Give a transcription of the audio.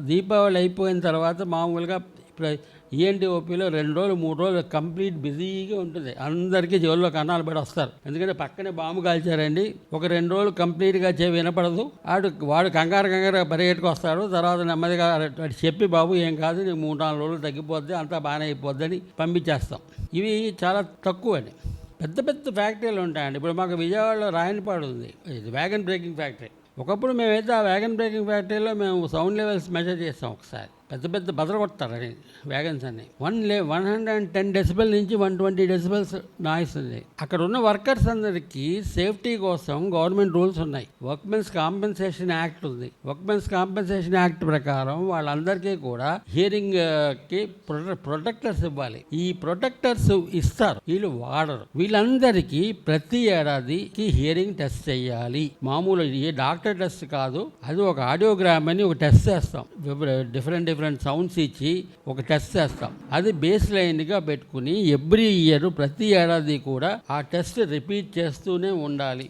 దీపావళి అయిపోయిన తర్వాత మామూలుగా ఇప్పుడు ఈఎన్టీ ఓపీలో రెండు రోజులు మూడు రోజులు కంప్లీట్ బిజీగా ఉంటుంది. అందరికీ చెవుల్లో కన్నాలు పడి వస్తారు. ఎందుకంటే పక్కనే బాంబు కాల్చారండి. ఒక రెండు రోజులు కంప్లీట్గా చే వినపడదు. వాడు వాడు కంగారు కంగారు పరిగెట్టుకు వస్తాడు తర్వాత నెమ్మదిగా వాడు చెప్పి బాబు ఏం కాదు. నీకు మూడు నాలుగు రోజులు తగ్గిపోద్ది. అంతా బాగానే అయిపోద్దని పంపించేస్తాం. ఇవి చాలా తక్కువ అండి పెద్ద పెద్ద ఫ్యాక్టరీలు ఉంటాయండి. ఇప్పుడు మాకు విజయవాడలో రాయనపాడు ఉంది. ఇది వ్యాగన్ బ్రేకింగ్ ఫ్యాక్టరీ ఒకప్పుడు మేమైతే ఆ వ్యాగన్ బ్రేకింగ్ ఫ్యాక్టరీలో మేము సౌండ్ లెవెల్స్ మెజర్ చేస్తాం ఒకసారి. పెద్ద పెద్ద బదలు కొడతారు వ్యాగన్స్ అన్ని. వన్ లే one hundred and ten decibel నుంచి వన్ ట్వంటీ డెసిబెల్స్ నాయిస్ ఉంది. అక్కడ ఉన్న వర్కర్స్ అందరికీ సేఫ్టీ కోసం గవర్నమెంట్ రూల్స్ ఉన్నాయి. వర్క్మెన్స్ కాంపెన్సేషన్ యాక్ట్ ఉంది. వర్క్మెన్స్ కాంపెన్సేషన్ యాక్ట్ ప్రకారం వాళ్ళందరికీ కూడా హియరింగ్కి uh, ప్రొటెక్టర్స్ ఇవ్వాలి. ఈ ప్రొటెక్టర్స్ ఇస్తారు వీళ్ళు వాడరు. వీళ్ళందరికీ ప్రతి ఏడాదికి హియరింగ్ టెస్ట్ చేయాలి. మామూలు ఏ డాక్టర్ టెస్ట్ కాదు అది ఒక ఆడియోగ్రామ్ అని ఒక టెస్ట్ చేస్తాం. డిఫరెంట్ డిఫరెంట్ సౌండ్స్ ఇచ్చి ఒక టెస్ట్ చేస్తాం. అది బేస్ లైన్గా పెట్టుకుని ఎవ్రీ ఇయర్ ప్రతి ఏడాది కూడా ఆ టెస్ట్ రిపీట్ చేస్తూనే ఉండాలి.